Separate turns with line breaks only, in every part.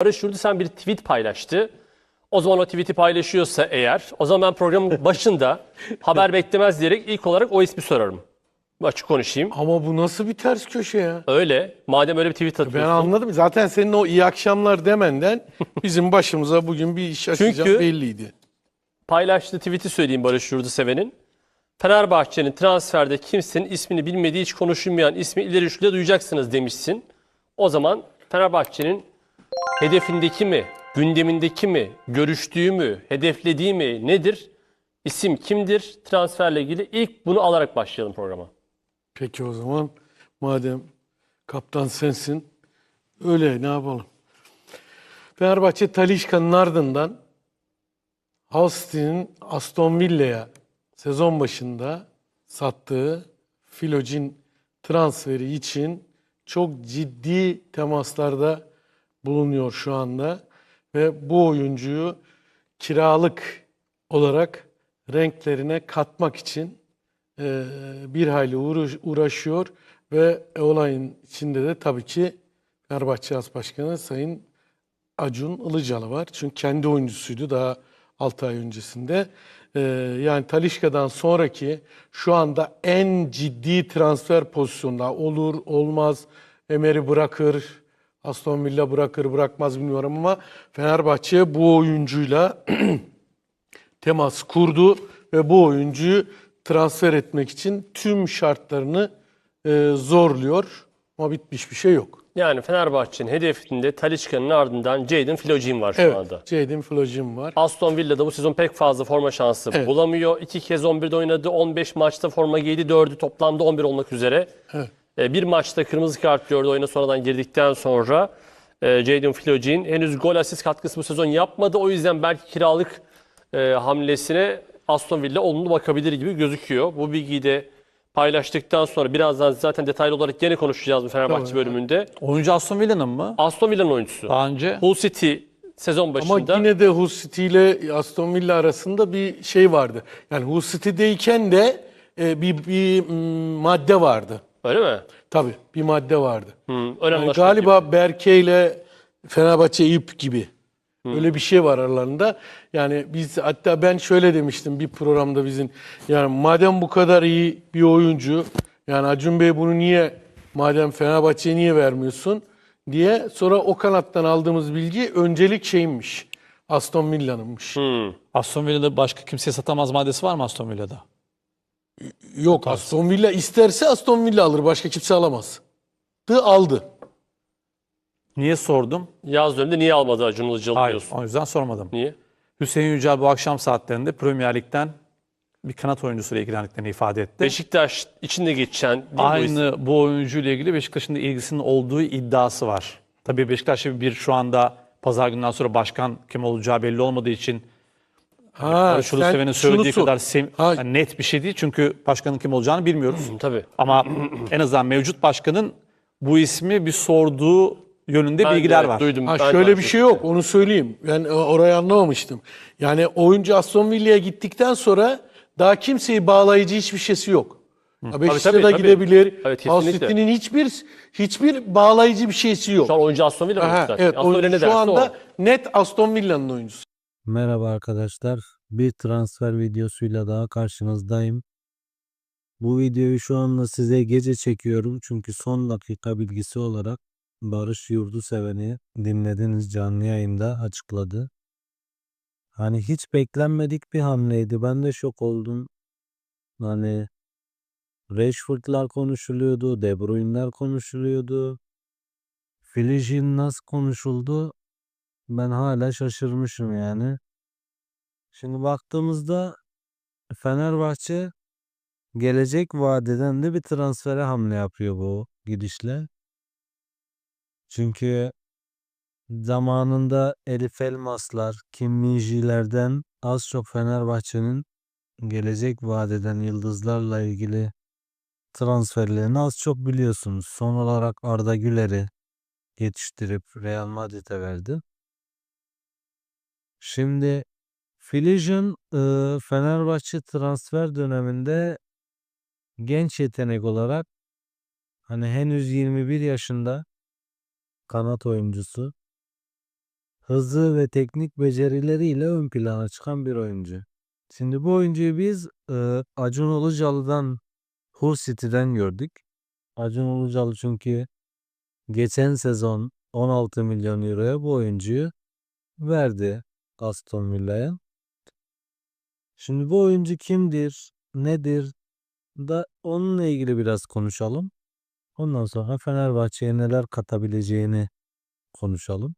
Barış Yurdusen bir tweet paylaştı. O zaman o tweet'i paylaşıyorsa eğer, o zaman ben programın başında haber beklemez diyerek ilk olarak o ismi sorarım. Açık konuşayım.
Ama bu nasıl bir ters köşe ya?
Öyle. Madem öyle bir tweet
Ben
atıyorsun.
anladım. Zaten senin o iyi akşamlar demenden bizim başımıza bugün bir iş açacak
Çünkü-
belliydi.
paylaştığı tweet'i söyleyeyim Barış Yurduseven'in. Fenerbahçe'nin transferde kimsenin ismini bilmediği hiç konuşulmayan ismi ileri şurada duyacaksınız demişsin. O zaman Fenerbahçe'nin hedefindeki mi, gündemindeki mi, görüştüğü mü, hedeflediği mi nedir? İsim kimdir? Transferle ilgili ilk bunu alarak başlayalım programa.
Peki o zaman madem kaptan sensin öyle ne yapalım? Fenerbahçe Talişka'nın ardından Austin'in Aston Villa'ya sezon başında sattığı Filojin transferi için çok ciddi temaslarda bulunuyor şu anda ve bu oyuncuyu kiralık olarak renklerine katmak için e, bir hayli uğraş- uğraşıyor ve olayın içinde de tabii ki Fenerbahçe As Başkanı Sayın Acun Ilıcalı var. Çünkü kendi oyuncusuydu daha 6 ay öncesinde. E, yani Talişka'dan sonraki şu anda en ciddi transfer pozisyonda olur olmaz Emer'i bırakır, Aston Villa bırakır bırakmaz bilmiyorum ama Fenerbahçe bu oyuncuyla temas kurdu ve bu oyuncuyu transfer etmek için tüm şartlarını e, zorluyor. Ama bitmiş bir şey yok.
Yani Fenerbahçe'nin hedefinde Talisca'nın ardından Jadon Filojin var şu
Evet,
anda.
Jadon Flojin var.
Aston Villa'da bu sezon pek fazla forma şansı
Evet.
bulamıyor. İki kez 11'de oynadı. 15 maçta forma giydi. 4'ü toplamda 11 olmak üzere.
Evet.
E, Bir maçta kırmızı kart gördü oyuna sonradan girdikten sonra. E, Jadon Filojin henüz gol asist katkısı bu sezon yapmadı. O yüzden belki kiralık e, hamlesine Aston Villa olumlu bakabilir gibi gözüküyor. Bu bilgiyi de paylaştıktan sonra birazdan zaten detaylı olarak gene konuşacağız bu Fenerbahçe
Tamam.
bölümünde.
Oyuncu Aston Villa'nın mı?
Aston Villa'nın oyuncusu.
Daha önce
Hull City sezon
Ama
başında.
yine de Hull City ile Aston Villa arasında bir şey vardı. Yani Hull City'deyken de e, bir, bir mm, madde vardı.
Öyle mi?
Tabii bir madde vardı.
Hı, önemli
Yani galiba Berke ile Fenerbahçe ip gibi. Öyle bir şey var aralarında. Yani biz hatta ben şöyle demiştim bir programda bizim. Yani madem bu kadar iyi bir oyuncu yani Acun Bey bunu niye madem Fenerbahçe'ye niye vermiyorsun diye sonra o kanattan aldığımız bilgi öncelik şeymiş. Aston Villa'nınmış.
Aston Villa'da başka kimseye satamaz maddesi var mı Aston Villa'da?
Yok Aston Villa isterse Aston Villa alır başka kimse alamaz. Dı aldı.
Niye sordum?
Yaz döneminde niye almadı Acun Ilıcalı
Hayır,
diyorsun?
o yüzden sormadım.
Niye?
Hüseyin Yücel bu akşam saatlerinde Premier Lig'den bir kanat oyuncusuyla ilgilendiklerini ifade etti.
Beşiktaş içinde geçen değil bu.
Aynı bu oyuncuyla ilgili Beşiktaş'ın da ilgisinin olduğu iddiası var. Tabii Beşiktaş'ta bir şu anda pazar günden sonra başkan kim olacağı belli olmadığı için
Ha,
Barış
sen
Uluseven'in
şunu
söylediği
sor.
kadar sem-
Ha,
yani net bir şey değil. Çünkü başkanın kim olacağını bilmiyoruz.
Tabii.
Ama en azından mevcut başkanın bu ismi bir sorduğu yönünde
Ben de
bilgiler
evet,
var.
Duydum.
Ha
Ben
şöyle bir şey yok. Onu söyleyeyim. Ben e, orayı anlamamıştım. Yani oyuncu Aston Villa'ya gittikten sonra daha kimseyi bağlayıcı hiçbir şeysi yok. Ha, Beşiktaş'a
tabii,
da
tabii.
gidebilir.
Evet, kesinlikle.
City'nin hiçbir hiçbir bağlayıcı bir şeysi yok.
Şu an oyuncu Aston Villa mı
Aha,
zaten?
evet,
Aston Villa
oyuncu
ne
şu anda
o.
net Aston Villa'nın oyuncusu.
Merhaba arkadaşlar. Bir transfer videosuyla daha karşınızdayım. Bu videoyu şu anda size gece çekiyorum çünkü son dakika bilgisi olarak Barış Yurduseven'i dinlediğiniz canlı yayında açıkladı. Hani hiç beklenmedik bir hamleydi. Ben de şok oldum. Hani Rashford'lar konuşuluyordu, De Bruyne'ler konuşuluyordu. Filijin nasıl konuşuldu? Ben hala şaşırmışım yani. Şimdi baktığımızda Fenerbahçe gelecek vadeden de bir transfere hamle yapıyor bu gidişle. Çünkü zamanında Elif Elmaslar, Kim Min-ji'lerden az çok Fenerbahçe'nin gelecek vadeden yıldızlarla ilgili transferlerini az çok biliyorsunuz. Son olarak Arda Güler'i yetiştirip Real Madrid'e verdi. Şimdi Filijin eee, Fenerbahçe transfer döneminde genç yetenek olarak hani henüz 21 yaşında kanat oyuncusu hızı ve teknik becerileriyle ön plana çıkan bir oyuncu. Şimdi bu oyuncuyu biz Acun Ilıcalı'dan Hull City'den gördük. Acun Ilıcalı çünkü geçen sezon 16 milyon euroya bu oyuncuyu verdi Aston Villa'ya. Şimdi bu oyuncu kimdir, nedir da onunla ilgili biraz konuşalım. Ondan sonra Fenerbahçe'ye neler katabileceğini konuşalım.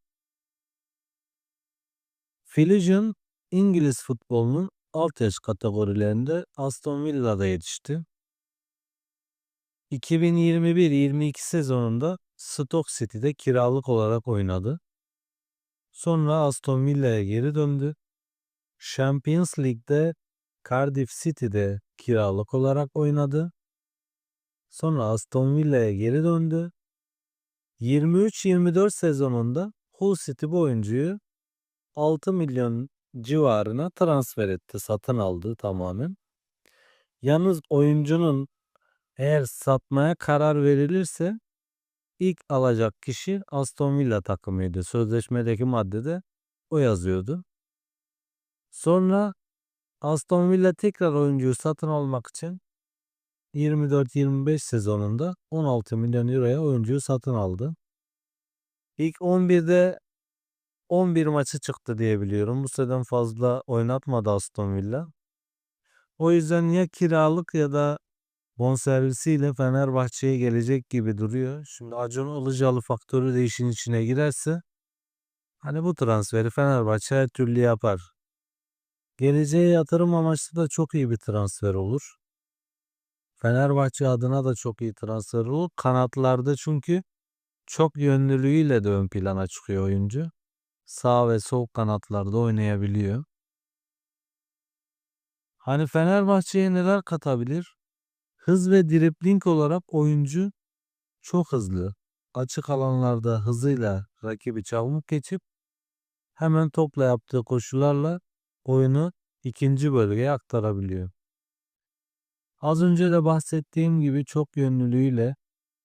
Philogene İngiliz futbolunun alt yaş kategorilerinde Aston Villa'da yetişti. 2021-22 sezonunda Stoke City'de kiralık olarak oynadı. Sonra Aston Villa'ya geri döndü. Champions League'de Cardiff City'de kiralık olarak oynadı. Sonra Aston Villa'ya geri döndü. 23-24 sezonunda Hull City bu oyuncuyu 6 milyon civarına transfer etti. Satın aldı tamamen. Yalnız oyuncunun eğer satmaya karar verilirse ilk alacak kişi Aston Villa takımıydı. Sözleşmedeki maddede o yazıyordu. Sonra Aston Villa tekrar oyuncuyu satın almak için 24-25 sezonunda 16 milyon euroya oyuncuyu satın aldı. İlk 11'de 11 maçı çıktı diye biliyorum. Bu sezon fazla oynatmadı Aston Villa. O yüzden ya kiralık ya da bonservisiyle Fenerbahçe'ye gelecek gibi duruyor. Şimdi Acun Ilıcalı faktörü de işin içine girerse hani bu transferi Fenerbahçe her türlü yapar. Geleceğe yatırım amaçlı da çok iyi bir transfer olur. Fenerbahçe adına da çok iyi transfer olur. Kanatlarda çünkü çok yönlülüğüyle de ön plana çıkıyor oyuncu. Sağ ve sol kanatlarda oynayabiliyor. Hani Fenerbahçe'ye neler katabilir? Hız ve dribling olarak oyuncu çok hızlı. Açık alanlarda hızıyla rakibi çabuk geçip hemen topla yaptığı koşularla oyunu ikinci bölgeye aktarabiliyor. Az önce de bahsettiğim gibi çok yönlülüğüyle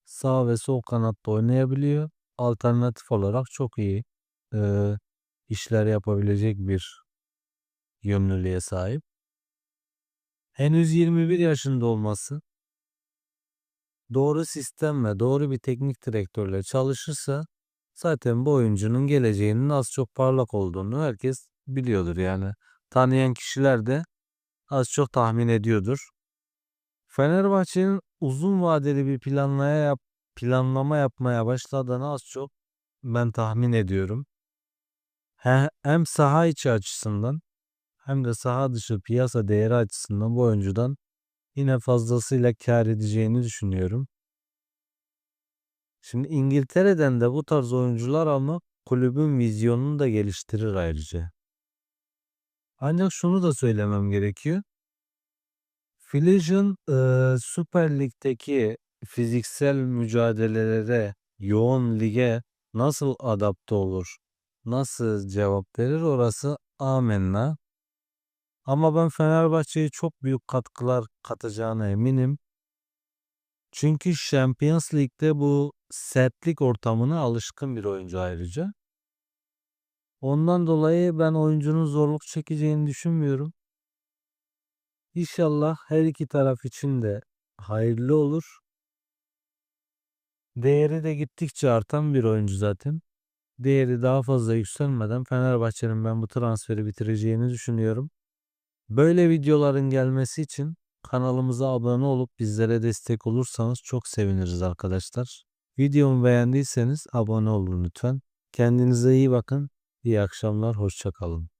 sağ ve sol kanatta oynayabiliyor. Alternatif olarak çok iyi e, işler yapabilecek bir yönlülüğe sahip. Henüz 21 yaşında olması doğru sistem ve doğru bir teknik direktörle çalışırsa zaten bu oyuncunun geleceğinin az çok parlak olduğunu herkes biliyordur yani. Tanıyan kişiler de az çok tahmin ediyordur. Fenerbahçe'nin uzun vadeli bir planlaya yap, planlama yapmaya başladığını az çok ben tahmin ediyorum. He- Hem saha içi açısından hem de saha dışı piyasa değeri açısından bu oyuncudan yine fazlasıyla kar edeceğini düşünüyorum. Şimdi İngiltere'den de bu tarz oyuncular almak kulübün vizyonunu da geliştirir ayrıca. Ancak şunu da söylemem gerekiyor. Philogene eee, Süper Lig'deki fiziksel mücadelelere, yoğun lige nasıl adapte olur, nasıl cevap verir orası amenna. Ama ben Fenerbahçe'ye çok büyük katkılar katacağına eminim. Çünkü Champions League'de bu sertlik ortamına alışkın bir oyuncu ayrıca. Ondan dolayı ben oyuncunun zorluk çekeceğini düşünmüyorum. İnşallah her iki taraf için de hayırlı olur. Değeri de gittikçe artan bir oyuncu zaten. Değeri daha fazla yükselmeden Fenerbahçe'nin ben bu transferi bitireceğini düşünüyorum. Böyle videoların gelmesi için kanalımıza abone olup bizlere destek olursanız çok seviniriz arkadaşlar. Videomu beğendiyseniz abone olun lütfen. Kendinize iyi bakın. İyi akşamlar, hoşça kalın.